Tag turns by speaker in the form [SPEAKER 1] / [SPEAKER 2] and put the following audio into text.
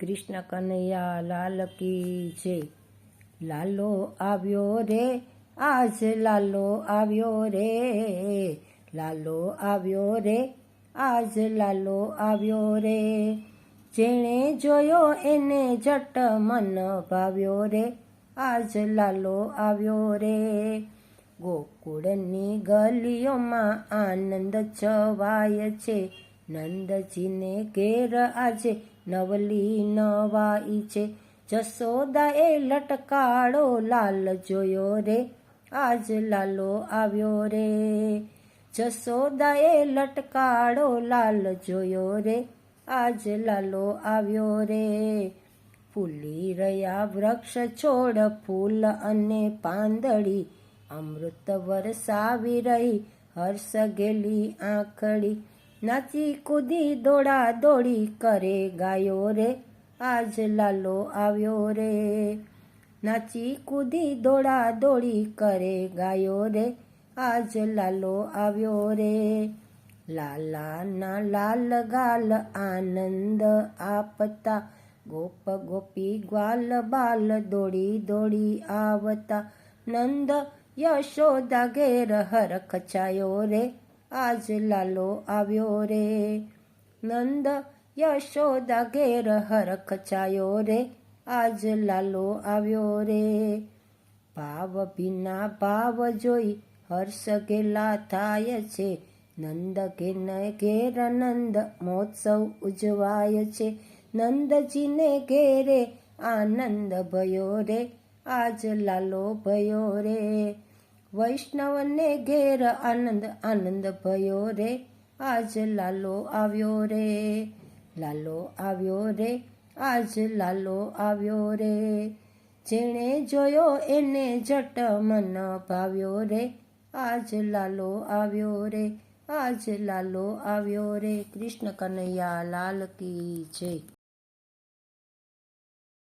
[SPEAKER 1] કૃષ્ણ કનૈયા લાલ કી છે લાલો આવ્યો રે, આજ લાલો આવ્યો રે. લાલો આવ્યો રે, આજ લાલો આવ્યો રે. જેણે જોયો એને જટ મન ભાવ્યો રે, આજ લાલો આવ્યો રે. ગોકુળની ગલીઓમાં આનંદ છવાય છે નંદજીને ઘેર આજે નવલી નવાઈ છે. જસોદાએ લટકાળો લાલ જોયો રે. આજ લાલો આવ્યો રે. જસોદાએ લટકાળો લાલ જોયો રે. આજ લાલો આવ્યો રે. ફૂલી રહ્યા વૃક્ષ છોડ, ફૂલ અને પાંદડી. અમૃત વરસાવી રહી, હર્ષ ગેલી આંખડી. નાચી કૂદી દોડા દોડી કરે ગાયો રે આજ લાલો આવ્યો રે નાચી કૂદી દોડા દોડી કરે ગાયો રે આજ લાલો આવ્યો રે લાલાના લાલ ગાલ આનંદ આપતા ગોપ ગોપી ગ્વાલ બાલ દોડી દોડી આવતા નંદ યશોદા ઘેર હરખ છાયો રે આજ લાલો આવ્યો રે. નંદ યશોદા ઘેર હરખ છાયો રે. આજ લાલો આવ્યો રે. ભાવ ભીના ભાવ જોઈ હર્ષ ગેલા થાય છે. નંદ ઘેન ઘેર નંદ મહોત્સવ ઉજવાય છે. નંદજીને ઘેરે આનંદ ભયો રે. આજ લાલો ભયો રે. વૈષ્ણવને ઘેર આનંદ આનંદ ભયો રે. આજ લાલો આવ્યો રે, લાલો આવ્યો રે, આજ લાલો આવ્યો રે. જેણે જોયો એને જટ મન ભાવ્યો રે. આજ લાલો આવ્યો રે, આજ લાલો આવ્યો રે. કૃષ્ણ કનૈયા લાલ કી જય.